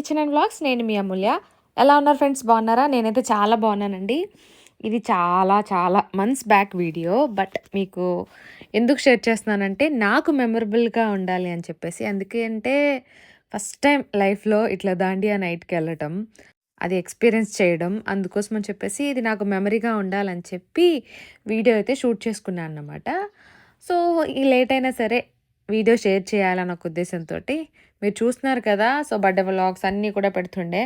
Kitchen and blogs నేను మీ అమూల్య. ఎలా ఉన్నారు ఫ్రెండ్స్ బాగున్నారా? నేనైతే చాలా బాగున్నానండి. ఇది చాలా చాలా మంత్స్ బ్యాక్ వీడియో బట్ మీకు ఎందుకు షేర్ చేస్తున్నానంటే నాకు మెమరబుల్గా ఉండాలి అని చెప్పేసి. అందుకే అంటే ఫస్ట్ టైం లైఫ్లో ఇట్లా దాండియా నైట్కి వెళ్ళటం అది ఎక్స్పీరియన్స్ చేయడం అందుకోసం అని చెప్పేసి ఇది నాకు మెమరీగా ఉండాలని చెప్పి వీడియో అయితే షూట్ చేసుకున్నాను అన్నమాట. సో ఈ లేట్ అయినా సరే వీడియో షేర్ చేయాలన్న ఒక ఉద్దేశంతో మీరు చూస్తున్నారు కదా సో బర్త్డే వ్లాగ్స్ అన్నీ కూడా పెడుతుండే.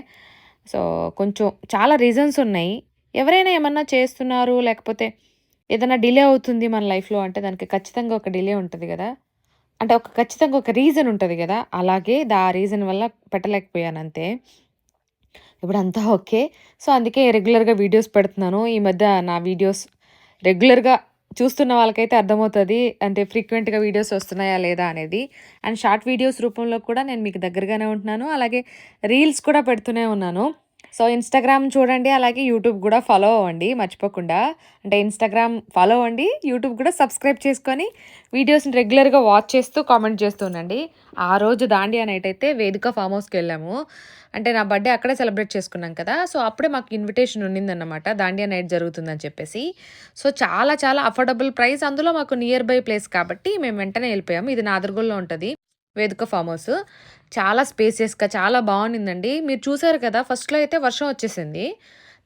సో కొంచెం చాలా రీజన్స్ ఉన్నాయి. ఎవరైనా ఏమన్నా చేస్తున్నారు లేకపోతే ఏదైనా డిలే అవుతుంది మన లైఫ్లో అంటే దానికి ఖచ్చితంగా ఒక డిలే ఉంటుంది కదా. అంటే ఒక ఖచ్చితంగా ఒక రీజన్ ఉంటుంది కదా. అలాగే దా రీజన్ వల్ల పెట్టలేకపోయాను అంతే. ఇప్పుడు అంతా ఓకే. సో అందుకే రెగ్యులర్గా వీడియోస్ పెడుతున్నాను. ఈ మధ్య నా వీడియోస్ రెగ్యులర్గా చూస్తున్న వాళ్ళకైతే అర్థమవుతుంది అంటే ఫ్రీక్వెంట్గా వీడియోస్ వస్తున్నాయా లేదా అనేది. అండ్ షార్ట్ వీడియోస్ రూపంలో కూడా నేను మీకు దగ్గరగానే ఉంటున్నాను. అలాగే రీల్స్ కూడా పెడుతూనే ఉన్నాను. సో ఇన్స్టాగ్రామ్ చూడండి అలాగే యూట్యూబ్ కూడా ఫాలో అవ్వండి మర్చిపోకుండా. అంటే ఇన్స్టాగ్రామ్ ఫాలో అవ్వండి యూట్యూబ్ కూడా సబ్స్క్రైబ్ చేసుకొని వీడియోస్ని రెగ్యులర్గా వాచ్ చేస్తూ కామెంట్ చేస్తూ ఉండండి. ఆ రోజు దాండియా నైట్ అయితే వేదిక ఫామ్ హౌస్కి వెళ్ళాము. అంటే నా బర్త్డే అక్కడే సెలబ్రేట్ చేసుకున్నాం కదా. సో అప్పుడే మాకు ఇన్విటేషన్ ఉండిందన్నమాట దాండియా నైట్ జరుగుతుందని చెప్పేసి. సో చాలా చాలా అఫోర్డబుల్ ప్రైస్ అందులో మాకు నియర్ బై ప్లేస్ కాబట్టి మేము వెంటనే వెళ్ళిపోయాము. ఇది నాదర్గోల్లో ఉంటుంది. వేదిక ఫామ్ హౌస్ చాలా స్పేసియస్గా చాలా బాగుండిందండి. మీరు చూసారు కదా ఫస్ట్లో అయితే వర్షం వచ్చేసింది.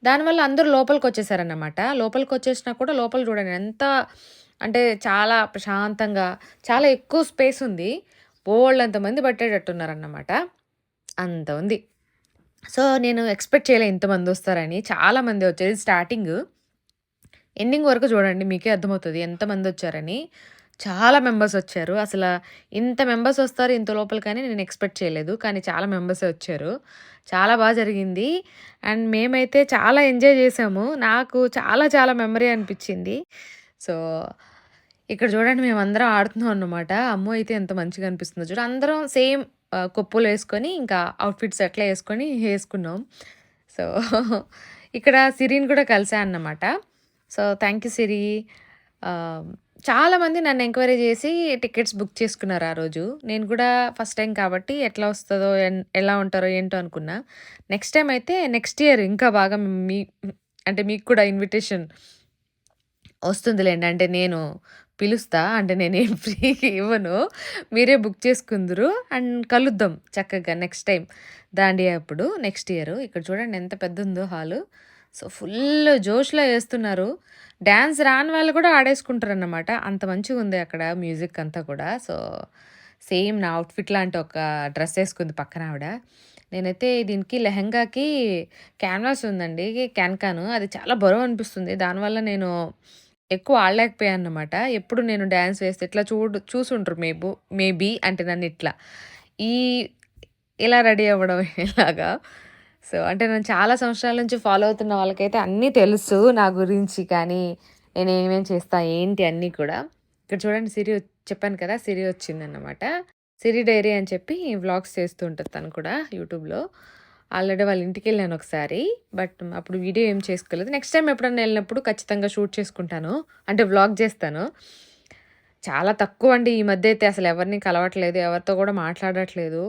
దానివల్ల అందరూ లోపలికి వచ్చేసారన్నమాట. లోపలికి వచ్చేసినా కూడా లోపల చూడండి ఎంత అంటే చాలా ప్రశాంతంగా చాలా ఎక్కువ స్పేస్ ఉంది. బోళ్ళంతమంది పట్టేటట్టున్నారన్నమాట. అంత ఉంది. సో నేను ఎక్స్పెక్ట్ చేయలే ఇంతమంది వస్తారని. చాలామంది వచ్చేది స్టార్టింగ్. ఎండింగ్ వరకు చూడండి మీకే అర్థమవుతుంది ఎంతమంది వచ్చారని. చాలా మెంబర్స్ వచ్చారు. అసలు ఇంత మెంబర్స్ వస్తారు ఇంత లోపల కానీ నేను ఎక్స్పెక్ట్ చేయలేదు. కానీ చాలా మెంబర్సే వచ్చారు. చాలా బాగా జరిగింది. అండ్ మేమైతే చాలా ఎంజాయ్ చేసాము. నాకు చాలా చాలా మెమరీ అనిపించింది. సో ఇక్కడ చూడండి మేమందరం ఆడుతున్నాం అన్నమాట. అమ్మో అయితే ఎంత మంచిగా అనిపిస్తుందో చూడ. అందరం సేమ్ కొప్పులు వేసుకొని ఇంకా అవుట్ఫిట్స్ అట్లా వేసుకొని వేసుకున్నాం. సో ఇక్కడ సిరిని కూడా కలిసా అన్నమాట. సో థ్యాంక్ యూ సిరి చాలామంది నన్ను ఎంక్వైరీ చేసి టికెట్స్ బుక్ చేసుకున్నారు ఆ రోజు. నేను కూడా ఫస్ట్ టైం కాబట్టి ఎట్లా వస్తుందో ఎన్- ఎలా ఉంటారో ఏంటో అనుకున్నా. నెక్స్ట్ టైం అయితే నెక్స్ట్ ఇయర్ ఇంకా బాగా మీ అంటే మీకు కూడా ఇన్విటేషన్ వస్తుందిలేండి. అంటే నేను పిలుస్తా అంటే నేనేం ఫ్రీగా ఇవ్వను. మీరే బుక్ చేసుకుందరు అండ్ కలుద్దాం చక్కగా నెక్స్ట్ టైం దాండియా అప్పుడు నెక్స్ట్ ఇయర్ ఇక్కడ చూడండి ఎంత పెద్ద ఉందో హాలు సో ఫుల్ జోష్లో వేస్తున్నారు. డ్యాన్స్ రాని వాళ్ళు కూడా ఆడేసుకుంటారు అన్నమాట అంత మంచిగా ఉంది అక్కడ మ్యూజిక్ అంతా కూడా. సో సేమ్ నా అవుట్ఫిట్ లాంటి ఒక డ్రెస్ వేసుకుంది పక్కన ఆవిడ. నేనైతే దీనికి లెహంగాకి క్యాన్వాస్ ఉందండి క్యాన్కాను. అది చాలా బరువు అనిపిస్తుంది. దానివల్ల నేను ఎక్కువ ఆడలేకపోయాను అన్నమాట ఎప్పుడు నేను డ్యాన్స్ వేస్తే ఇట్లా చూడు చూసుంటారు మేబు మేబీ అంటే నన్ను ఇట్లా. ఈ ఇలా రెడీ అవ్వడం ఇలాగా సో అంటే నేను చాలా సంవత్సరాల నుంచి ఫాలో అవుతున్న వాళ్ళకైతే అన్నీ తెలుసు నా గురించి కానీ నేను ఏమేమి చేస్తా ఏంటి అన్నీ కూడా. ఇక్కడ చూడండి సిరి చెప్పాను కదా సిరి వచ్చిందన్నమాట. సిరి డైరీ అని చెప్పి వ్లాగ్స్ చేస్తూ ఉంటుంది తను కూడా యూట్యూబ్లో. ఆల్రెడీ వాళ్ళ ఇంటికి వెళ్ళాను ఒకసారి బట్ అప్పుడు వీడియో ఏం చేసుకోలేదు. నెక్స్ట్ టైం ఎప్పుడన్నా వెళ్ళినప్పుడు ఖచ్చితంగా షూట్ చేసుకుంటాను. అంటే వ్లాగ్ చేస్తాను. చాలా తక్కువ అండి ఈ మధ్య అయితే అసలు ఎవరిని కలవట్లేదు ఎవరితో కూడా మాట్లాడట్లేదు.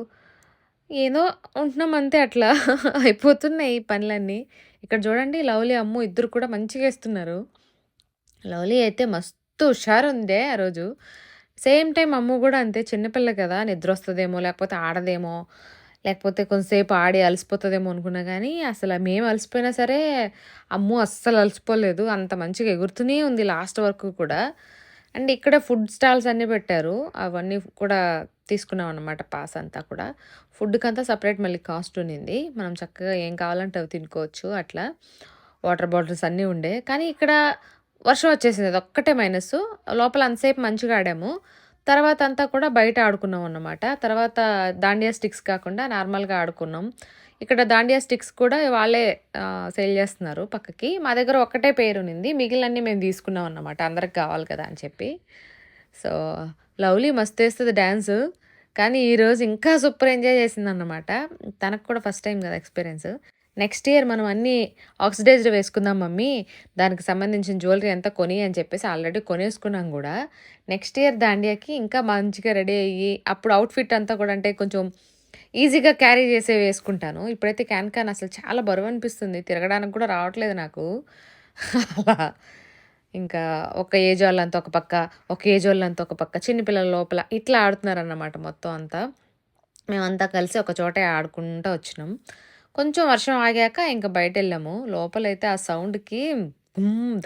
ఏదో ఉంటున్నాం అంతే అట్లా. అయిపోతున్నాయి ఈ పనులన్నీ. ఇక్కడ చూడండి లవ్లీ అమ్ము ఇద్దరు కూడా మంచిగా వేస్తున్నారు. లవ్లీ అయితే మస్తు హుషారు ఉందే ఆ రోజు. సేమ్ టైం అమ్ము కూడా అంతే చిన్నపిల్ల కదా నిద్ర వస్తుందేమో లేకపోతే ఆడదేమో లేకపోతే కొంతసేపు ఆడి అలసిపోతుందేమో అనుకున్నా కానీ అసలు మేము అలసిపోయినా సరే అమ్ము అస్సలు అలసిపోలేదు. అంత మంచిగా ఎగురుతూనే ఉంది లాస్ట్ వరకు కూడా. అండ్ ఇక్కడ ఫుడ్ స్టాల్స్ అన్నీ పెట్టారు. అవన్నీ కూడా తీసుకున్నాం అనమాట పాస్ అంతా కూడా. ఫుడ్కి అంతా సపరేట్ మళ్ళీ కాస్ట్ ఉన్నింది. మనం చక్కగా ఏం కావాలంటే అవి తినుకోవచ్చు అట్లా. వాటర్ బాటిల్స్ అన్నీ ఉండే. కానీ ఇక్కడ వర్షం వచ్చేసింది అది ఒక్కటే మైనస్ లోపల అంతసేపు మంచిగా ఆడాము. తర్వాత అంతా కూడా బయట ఆడుకున్నాం అన్నమాట. తర్వాత దాండియా స్టిక్స్ కాకుండా నార్మల్గా ఆడుకున్నాం. ఇక్కడ దాండియా స్టిక్స్ కూడా వాళ్ళే సేల్ చేస్తున్నారు పక్కకి. మా దగ్గర ఒక్కటే పేరు ఉంది మిగిలినన్నీ మేము తీసుకున్నాం అన్నమాట. అందరికి కావాలి కదా అని చెప్పి. సో లవ్లీ మస్తు వేస్తుంది డ్యాన్స్ కానీ ఈరోజు ఇంకా సూపర్ ఎంజాయ్ చేసింది అన్నమాట తనకు కూడా ఫస్ట్ టైం కదా ఎక్స్పీరియన్స్. నెక్స్ట్ ఇయర్ మనం అన్నీ ఆక్సిడైజ్డ్ వేసుకుందాం మమ్మీ. దానికి సంబంధించిన జ్యువెలరీ అంతా కొని అని చెప్పేసి ఆల్రెడీ కొనేసుకున్నాం కూడా. నెక్స్ట్ ఇయర్ దాండియాకి ఇంకా మంచిగా రెడీ అయ్యి అప్పుడు అవుట్ఫిట్ అంతా కూడా అంటే కొంచెం ఈజీగా క్యారీ చేసే వేసుకుంటాను. ఇప్పుడైతే క్యాన్ క్యాన్ అసలు చాలా బరువు అనిపిస్తుంది. తిరగడానికి కూడా రావట్లేదు నాకు. అలా ఇంకా ఒక ఏజ్ వాళ్ళంతా ఒక పక్క ఒక ఏజ్ వాళ్ళంతా ఒక పక్క చిన్నపిల్లల లోపల ఇట్లా ఆడుతున్నారన్నమాట మొత్తం అంతా. మేమంతా కలిసి ఒక చోటే ఆడుకుంటూ వచ్చినాం. కొంచెం వర్షం ఆగాక ఇంకా బయట వెళ్ళాము లోపలైతే ఆ సౌండ్కి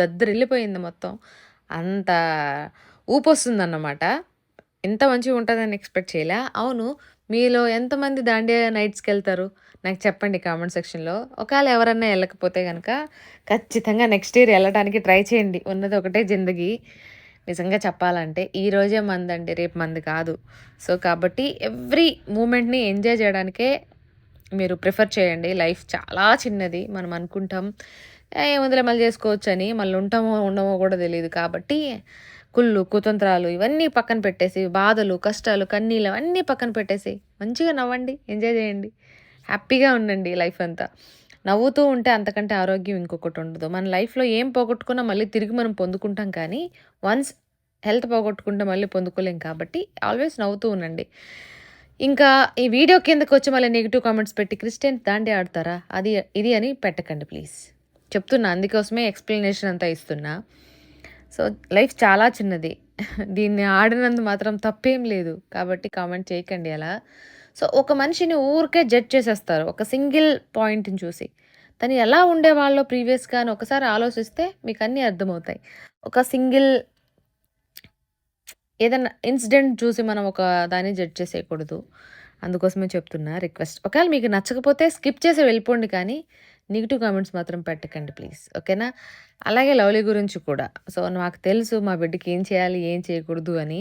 దద్దరిల్లిపోయింది మొత్తం. అంత ఊపొస్తుందన్నమాట. ఎంత మంచిగా ఉంటుందని ఎక్స్పెక్ట్ చేయలే. అవును మీలో ఎంతమంది దాండియా నైట్స్కి వెళ్తారు నాకు చెప్పండి కామెంట్ సెక్షన్లో. ఒకవేళ ఎవరన్నా వెళ్ళకపోతే కనుక ఖచ్చితంగా నెక్స్ట్ ఇయర్ వెళ్ళడానికి ట్రై చేయండి. ఉన్నది ఒకటే జిందగీ. నిజంగా చెప్పాలంటే ఈ రోజే మందండి రేపు మంది కాదు. సో కాబట్టి ఎవ్రీ మూమెంట్ని ఎంజాయ్ చేయడానికే మీరు ప్రిఫర్ చేయండి. లైఫ్ చాలా చిన్నది మనం అనుకుంటాం. ఏముందిలే మళ్ళీ చేసుకోవచ్చు అని మళ్ళీ ఉంటామో ఉండమో కూడా తెలియదు కాబట్టి కుళ్ళు కుతంత్రాలు ఇవన్నీ పక్కన పెట్టేసి బాధలు కష్టాలు కన్నీళ్ళు అవన్నీ పక్కన పెట్టేసి మంచిగా నవ్వండి ఎంజాయ్ చేయండి. హ్యాపీగా ఉండండి లైఫ్ అంతా. నవ్వుతూ ఉంటే అంతకంటే ఆరోగ్యం ఇంకొకటి ఉండదు. మన లైఫ్లో ఏం పోగొట్టుకున్నా మళ్ళీ తిరిగి మనం పొందుకుంటాం కానీ వన్స్ హెల్త్ పోగొట్టుకుంటే మళ్ళీ పొందుకోలేం కాబట్టి ఆల్వేస్ నవ్వుతూ ఉండండి. ఇంకా ఈ వీడియో కిందకు వచ్చి మళ్ళీ నెగిటివ్ కామెంట్స్ పెట్టి క్రిస్టియన్స్ దాండి ఆడతారా? అది ఇది అని పెట్టకండి ప్లీజ్. చెప్తున్నా అందుకోసమే ఎక్స్ప్లెనేషన్ అంతా ఇస్తున్నా. సో లైఫ్ చాలా చిన్నది. దీన్ని ఆడినందు మాత్రం తప్పేం లేదు. కాబట్టి కామెంట్ చేయకండి అలా. సో ఒక మనిషిని ఊరికే జడ్జ్ చేసేస్తారు. ఒక సింగిల్ పాయింట్ని చూసి. తను ఎలా ఉండేవాళ్ళో ప్రీవియస్గా అని ఒకసారి ఆలోచిస్తే మీకు అన్నీ అర్థమవుతాయి. ఒక సింగిల్ ఏదైనా ఇన్సిడెంట్ చూసి మనం ఒక దాన్ని జడ్జ్ చేసేయకూడదు. అందుకోసమే చెప్తున్నా రిక్వెస్ట్. ఒకవేళ మీకు నచ్చకపోతే స్కిప్ చేసి వెళ్ళిపోండి కానీ నెగిటివ్ కామెంట్స్ మాత్రం పెట్టకండి ప్లీజ్ ఓకేనా? అలాగే లవ్లీ గురించి కూడా. సో నాకు తెలుసు మా బిడ్డకి ఏం చేయాలి ఏం చేయకూడదు అని.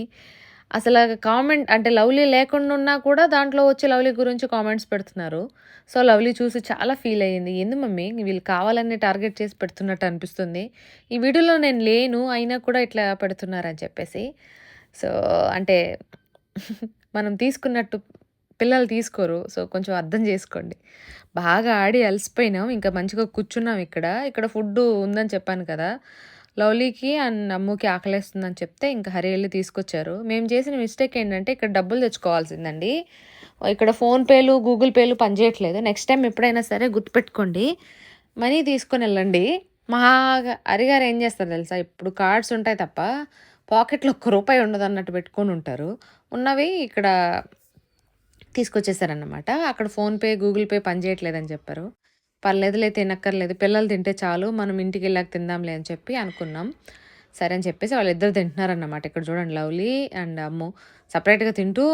అసలు కామెంట్ అంటే లవ్లీ లేకుండా ఉన్నా కూడా దాంట్లో వచ్చి లవ్లీ గురించి కామెంట్స్ పెడుతున్నారు. సో లవ్లీ చూసి చాలా ఫీల్ అయ్యింది. ఎందు మమ్మీ వీళ్ళు కావాలని టార్గెట్ చేసి పెడుతున్నట్టు అనిపిస్తుంది. ఈ వీడియోలో నేను లేను అయినా కూడా ఇట్లా పెడుతున్నారని చెప్పేసి. సో అంటే మనం తీసుకున్నట్టు పిల్లలు తీసుకోరు సో కొంచెం అర్థం చేసుకోండి. బాగా ఆడి అలసిపోయినాం ఇంకా మంచిగా కూర్చున్నాం ఇక్కడ. ఇక్కడ ఫుడ్ ఉందని చెప్పాను కదా. లవ్లీకి అండ్ అమ్ముకి ఆకలేస్తుందని చెప్తే ఇంకా హరి వెళ్ళి తీసుకొచ్చారు. మేము చేసిన మిస్టేక్ ఏంటంటే ఇక్కడ డబ్బులు తెచ్చుకోవాల్సిందండి. ఇక్కడ ఫోన్పేలు గూగుల్ పేలు పనిచేయట్లేదు నెక్స్ట్ టైం ఎప్పుడైనా సరే గుర్తుపెట్టుకోండి. మనీ తీసుకొని వెళ్ళండి. మా హరిగారు ఏం చేస్తారు తెలుసా? ఇప్పుడు కార్డ్స్ ఉంటాయి తప్ప పాకెట్లో ఒక్క రూపాయి ఉండదు అన్నట్టు పెట్టుకొని ఉంటారు. ఉన్నవి ఇక్కడ తీసుకొచ్చేసారనమాట అక్కడ ఫోన్పే గూగుల్ పే పనిచేయట్లేదని చెప్పారు. పర్లేదులే తినక్కర్లేదు. పిల్లలు తింటే చాలు మనం ఇంటికి వెళ్ళాక తిందాంలే అని చెప్పి అనుకున్నాం. సరే అని చెప్పేసి వాళ్ళిద్దరు తింటున్నారన్నమాట. ఇక్కడ చూడండి లవ్లీ అండ్ అమ్ము. సపరేట్గా తింటూ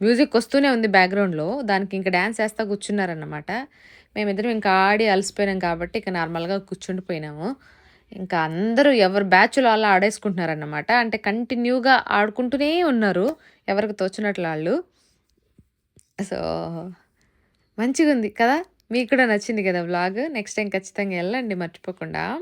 మ్యూజిక్ వస్తూనే ఉంది బ్యాక్గ్రౌండ్లో. దానికి ఇంకా డ్యాన్స్ వేస్తా కూర్చున్నారన్నమాట. మేమిద్దరం ఇంకా ఆడి అలసిపోయినాం కాబట్టి ఇక నార్మల్గా కూర్చుండిపోయినాము. ఇంకా అందరూ ఎవరు బ్యాచ్లో అలా ఆడేసుకుంటున్నారన్నమాట. అంటే కంటిన్యూగా ఆడుకుంటూనే ఉన్నారు. ఎవరికి తోచినట్లు వాళ్ళు. సో మంచిగా ఉంది కదా? మీకు కూడా నచ్చింది కదా వ్లాగ్ నెక్స్ట్ టైం ఖచ్చితంగా వెళ్ళండి మర్చిపోకుండా.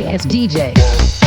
It's DJ.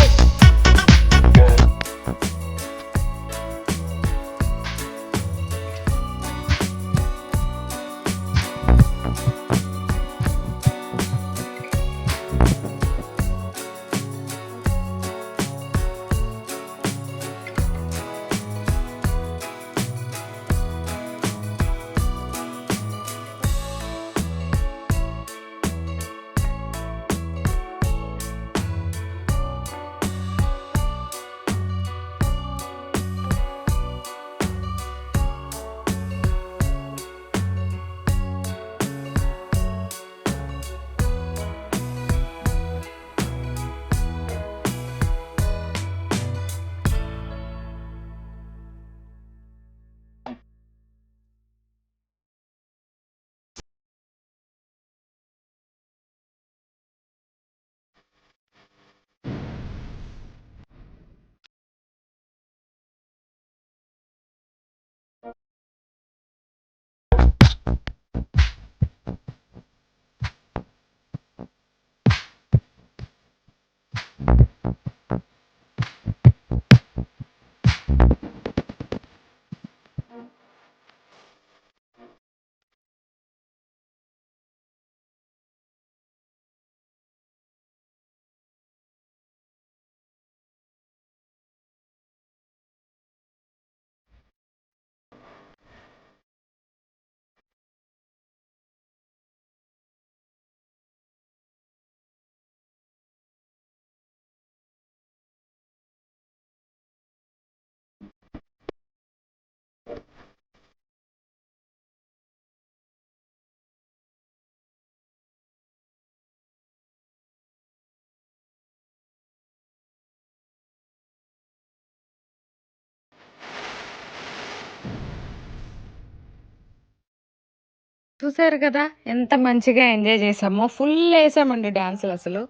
చూసారు కదా ఎంత మంచిగా ఎంజాయ్ చేసామో. ఫుల్ వేసామండి డ్యాన్సులు అసలు.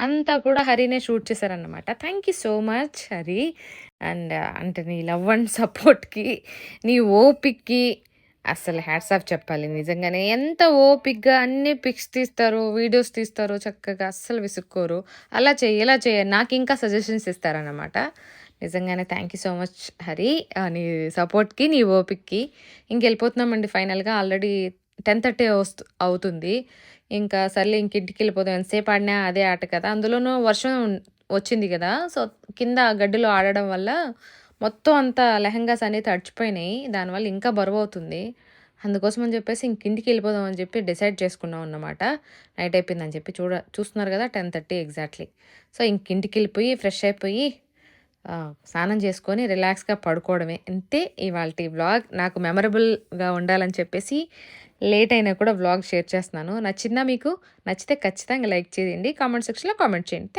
అంతా కూడా హరినే షూట్ చేశారన్నమాట. Thank you so much Hari. And uh, అంటే నీ లవ్ అండ్ సపోర్ట్కి నీ ఓపిక్కి అసలు హ్యాట్స్ ఆఫ్ చెప్పాలి. నిజంగానే ఎంత ఓపిక్గా అన్ని పిక్స్ తీస్తారు వీడియోస్ తీస్తారు చక్కగా అస్సలు విసుక్కోరు. అలా చేయి ఇలా చేయ నాకు ఇంకా సజెషన్స్ ఇస్తారన్నమాట. నిజంగానే thank you so much Hari. నీ సపోర్ట్కి నీ ఓపిక్కి ఇంకెళ్ళిపోతున్నామండి ఫైనల్గా ఆల్రెడీ టెన్ థర్టీ వస్తు అవుతుంది. ఇంకా సర్లే ఇంక ఇంటికి వెళ్ళిపోదాం ఎంతసేపు ఆడినా అదే ఆట కదా. అందులోనూ వర్షం వచ్చింది కదా. సో కింద గడ్డిలో ఆడడం వల్ల మొత్తం అంతా లెహంగాస్ అనేవి తడిచిపోయినాయి. దానివల్ల ఇంకా బరువు అవుతుంది. అందుకోసం అని చెప్పేసి ఇంక ఇంటికి వెళ్ళిపోదాం అని చెప్పి డిసైడ్ చేసుకున్నాం అన్నమాట. నైట్ అయిపోయిందని చెప్పి చూడ చూస్తున్నారు కదా టెన్ థర్టీ ఎగ్జాక్ట్లీ. సో ఇంకింటికి వెళ్ళిపోయి ఫ్రెష్ అయిపోయి స్నానం చేసుకొని రిలాక్స్గా పడుకోవడమే. అంతే ఇవాళ వ్లాగ్. నాకు మెమరబుల్గా ఉండాలని చెప్పేసి లేట్ అయినా కూడా వ్లాగ్ షేర్ చేస్తున్నాను. నచ్చిందా మీకు? నచ్చితే ఖచ్చితంగా లైక్ చేయండి. కామెంట్ సెక్షన్లో కామెంట్ చేయండి.